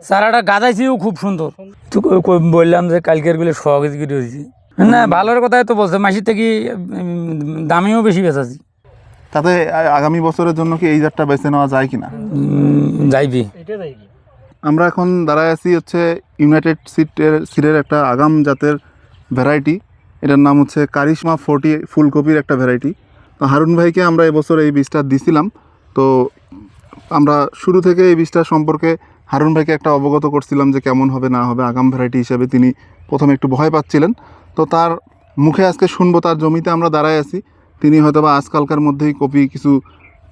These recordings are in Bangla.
চারাটা গাদাইছিও খুব সুন্দর। তো কই- কই বললাম যে কালকেরগুলো কেজি হয়েছে। না ভালোর কথাই তো বলছে মাসির থেকে দামেও বেশি বেচাছি তাতে আগামী বছরের জন্য কি এই জাতটা বেছে নেওয়া যায় কিনা? যাইবি। আমরা এখন দাঁড়ায় আছি হচ্ছে ইউনাইটেড সিটের সিটের একটা আগাম জাতের ভ্যারাইটি এটার নাম হচ্ছে কারিশমা ফোর্টি ফুলকপির একটা ভ্যারাইটি তো হারুন ভাইকে আমরা এবছর এই বীজটা দিছিলাম। তো আমরা শুরু থেকে এই বীজটা সম্পর্কে হারুন ভাইকে একটা অবগত করছিলাম যে কেমন হবে না হবে আগাম ভ্যারাইটি হিসেবে তিনি প্রথমে একটু ভয় পাচ্ছিলেন। তো তার মুখে আজকে শুনব তার জমিতে আমরা দাঁড়ায় আছি। তিনি হয়তো বা আজকালকার মধ্যেই কপি কিছু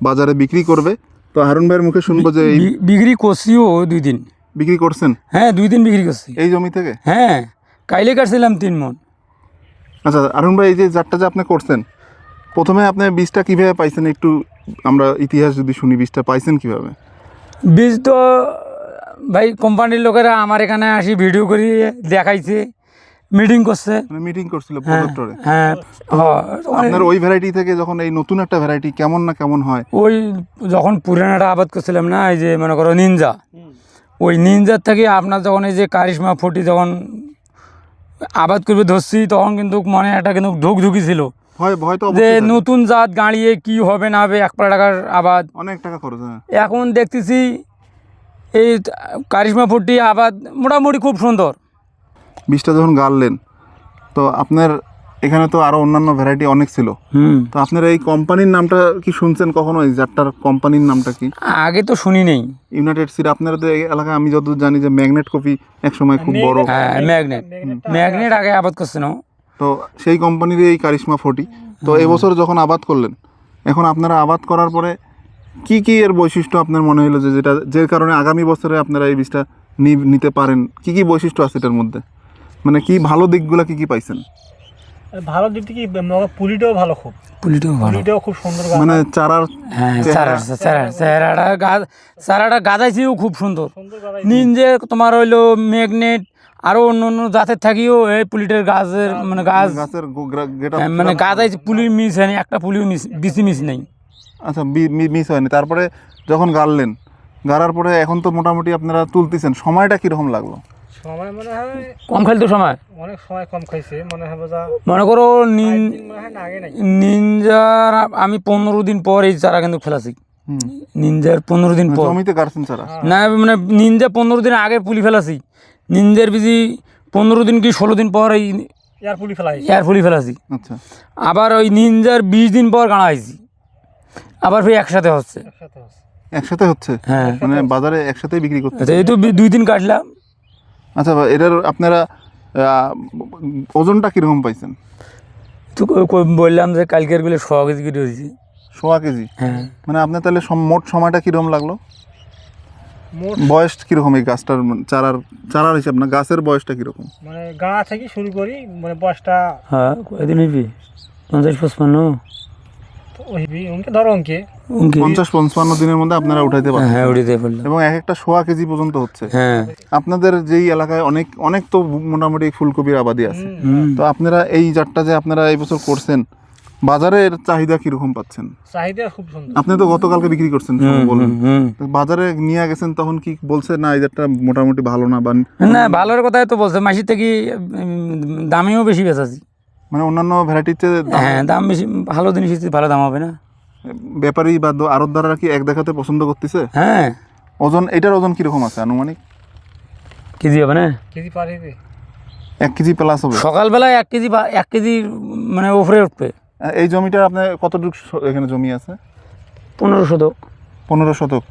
বাজারে বিক্রি করবে। তো হারুন ভাইয়ের মুখে শুনব যে বিক্রি করছিও দুই দিন। বিক্রি করছেন? হ্যাঁ দুই দিন বিক্রি করছি। এই জমি থেকে? হ্যাঁ কাইলে কাটছিলাম তিন মন। আচ্ছা আরুণ ভাই এই যে জাতটা যে আপনি করছেন প্রথমে আপনি বীজটা কীভাবে পাইছেন? একটু আমরা ইতিহাস যদি শুনি বীজটা পাইছেন কীভাবে? বীজ তো ভাই কোম্পানির লোকেরা আমার এখানে আসি ভিডিও করে দেখাইছে মিটিং করছে। মানে মিটিং করছিল হ্যাঁ প্রজেক্টরে হ্যাঁ হ্যাঁ, আপনার ওই ভ্যারাইটি থেকে যখন এই নতুন একটা ভ্যারাইটি কেমন না কেমন হয়? ওই যখন পুরানাটা আবাদ করছিলাম না এই যে মনে করো নিনজা ওই নিনজার থেকে আপনার যখন এই যে কারিশমা ফটি যখন আবাদ করবে ধরছি তখন কিন্তু মনে একটা কিন্তু ধুক ধুকি ছিল যে নতুন জাত গাড়িয়ে কি হবে না হবে এক পাড়া টাকার আবাদ। অনেক টাকা খরচ হ্যাঁ। এখন দেখতেছি এই কারিশমা ফটি আবাদ মোটামুটি খুব সুন্দর। বীজটা যখন গাড়লেন তো আপনার এখানে তো আরও অন্যান্য ভ্যারাইটি অনেক ছিল। হুম। তো আপনার এই কোম্পানির নামটা কি শুনছেন কখনো? এই জাতটার কোম্পানির নামটা কি? আগে তো শুনি নেই। ইউনাইটেড সিড আপনারা তো এই এলাকায় আমি যতদূর জানি যে ম্যাগনেট কপি এক সময় খুব বড়। হ্যাঁ ম্যাগনেট ম্যাগনেট আগে আবাদ করছে না তো সেই কোম্পানির এই কারিশমা ফোর্টি তো এবছর যখন আবাদ করলেন এখন আপনারা আবাদ করার পরে কি কি এর বৈশিষ্ট্য আপনার মনে হলো যে যেটা যে কারণে আগামী বছরে আপনারা এই বীজটা নি- নিতে পারেন? কি কি বৈশিষ্ট্য আছে এটার মধ্যে? মানে কি ভালো দিকগুলো কি কি পাইছেন? ভালো দিক থেকে পুলিটাও ভালো খুব। পুলিটাও ভালো। পুলিটাও খুব সুন্দর গাছ। মানে চারার হ্যাঁ চারা চারা চারাটা গাছ চারাটা গাদাইছেও খুব সুন্দর। সুন্দর নিনজে তোমার হইল ম্যাগনেট আরও অন্য অন্য জাতের থাকিও এই পুলিটের গাছের মানে গাছ গাছের গেটা হ্যাঁ, মানে গাদাইছে পুলির মিস হয়নি একটা পুলিও মিস বেশি মিস নেই। আচ্ছা মিস হয়নি। তারপরে যখন গাড়লেন গাড়ার পরে এখন তো মোটামুটি আপনারা তুলতেছেন। সময়টা কীরকম লাগল? সময় মনে হয় কম খেলতো সময়? অনেক সময় কম খাইছে। মনে হবে যা মনে করো নিনজার আমি পনেরো দিন পর এই চারা কিন্তু ফেলাছি। নিনজার পনেরো দিন পর। জমিতে গাড়ছেন চারা? না মানে নিনজা পনেরো দিন আগে পুলি ফেলাছি। নিনজার বিজি পনেরো দিন কি ষোলো দিন পর এই ইয়ার পুলি ফেলা হয়েছে। এয়ার পুলি ফেলাছি। আচ্ছা। আবার ওই নিনজার বিশ দিন পর গাড়া হয়েছি। আবার ফের একসাথে হচ্ছে। একসাথে হচ্ছে। হ্যাঁ। মানে বাজারে একসাথেই বিক্রি করতে আচ্ছা, এই তো দুই দিন কাটলাম। আচ্ছা বা এটার আপনারা ওজনটা কীরকম পাইছেন? তো বললাম যে কালকেরগুলো শ কেজি করে হয়েছে সোয়া কেজি? হ্যাঁ। মানে আপনার তাহলে মোট সময়টা কীরকম লাগল? বয়স কীরকম এই গাছটার মানে চারার চারার হিসাব না গাছের বয়সটা কীরকম? মানে গাঁ থেকে শুরু করি মানে বয়সটা হ্যাঁ কয়দিন পঞ্চাশ পঁচপান্ন? ধরো অঙ্কে। পঞ্চাশ পঞ্চান্ন দিনের মধ্যে আপনারা উঠাইতে পারেন হ্যাঁ এবং এক একটা সোয়া কেজি পর্যন্ত হচ্ছে। হ্যাঁ। আপনাদের যেই এলাকায় অনেক অনেক তো মোটামুটি ফুলকপির আবাদি আছে। তো আপনারা এই জাতটা যে আপনারা এই বছর করছেন বাজারের চাহিদা কীরকম পাচ্ছেন? চাহিদা খুব সুন্দর। আপনি তো গতকালকে বিক্রি করছেন। বাজারে নিয়ে গেছেন তখন কি বলছে না এই জাতটা মোটামুটি ভালো না বা না ভালোর কথাই তো বলছে। মাসির থেকে দামেও বেশি বেচাছি মানে অন্যান্য দাম- হ্যাঁ দাম বেশি ভালো জিনিস ভালো দাম হবে না। ব্যাপারী বা আরতদাররা কি এক দেখাতে পছন্দ করতেছে? হ্যাঁ। ওজন এটার ওজন কীরকম আছে আনুমানিক? কেজি হবে না? কেজি পার এক কেজি প্লাস হবে। সকালবেলায় এক কেজি বা এক কেজি মানে উপরে উঠবে। এই জমিটার আপনার কতটুকু এখানে জমি আছে? পনেরো শতক। পনেরো শতক।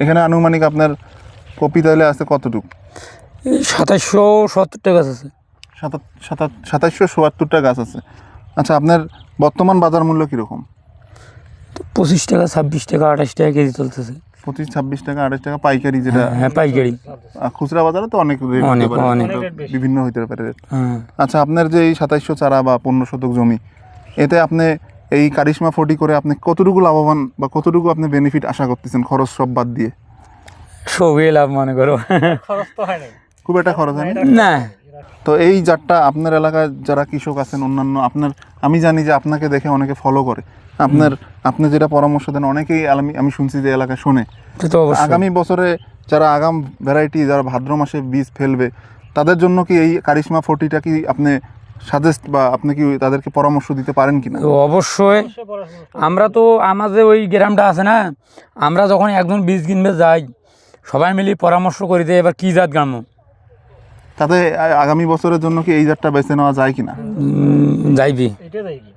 এখানে আনুমানিক আপনার কপি তাহলে আছে কতটুকু? এই সাতাশশো সত্তর টাকা আছে। সাতাশশো চুয়াত্তরটা গাছ আছে। আচ্ছা আপনার বর্তমান বাজার মূল্য কীরকম? তো পঁচিশ টাকা ছাব্বিশ টাকা আঠাশ টাকা কেজি চলতেছে। পঁচিশ ছাব্বিশ টাকা আঠাশ টাকা পাইকারি যেটা হ্যাঁ পাইকারি। আর খুচরা বাজারে তো অনেক। বিভিন্ন হইতে পারে রেট। হ্যাঁ। আচ্ছা আপনার যে এই সাতাইশশো চারা বা পনেরো শতক জমি এতে আপনি এই কারিশমা ফটি করে আপনি কতটুকু লাভবান বা কতটুকু আপনি বেনিফিট আশা করতেছেন খরচ সব বাদ দিয়ে? সবই লাভ মনে করো। খরচ তো হয় খুব একটা খরচ হয় না? না তো এই জাতটা আপনার এলাকায় যারা কৃষক আছেন অন্যান্য আপনার আমি জানি যে আপনাকে দেখে অনেকে ফলো করে। আপনার আপনি যেটা পরামর্শ দেন অনেকেই আমি আমি শুনছি যে এলাকায় শোনে। আগামী বছরে যারা আগাম ভ্যারাইটি যারা ভাদ্র মাসে বীজ ফেলবে তাদের জন্য কি এই কারিশমা ফোর্টিটা কি আপনি সাজেস্ট বা আপনি কি তাদেরকে পরামর্শ দিতে পারেন কিনা? তো অবশ্যই আমরা তো আমাদের ওই গ্রামটা আছে না আমরা যখন একজন বীজ কিনবে যাই সবাই মিলে পরামর্শ করি যে এবার কী জাত গামো? তাতে আগামী বছরের জন্য কি এই জাতটা বেছে নেওয়া যায় কিনা? যাইবি। এটা কি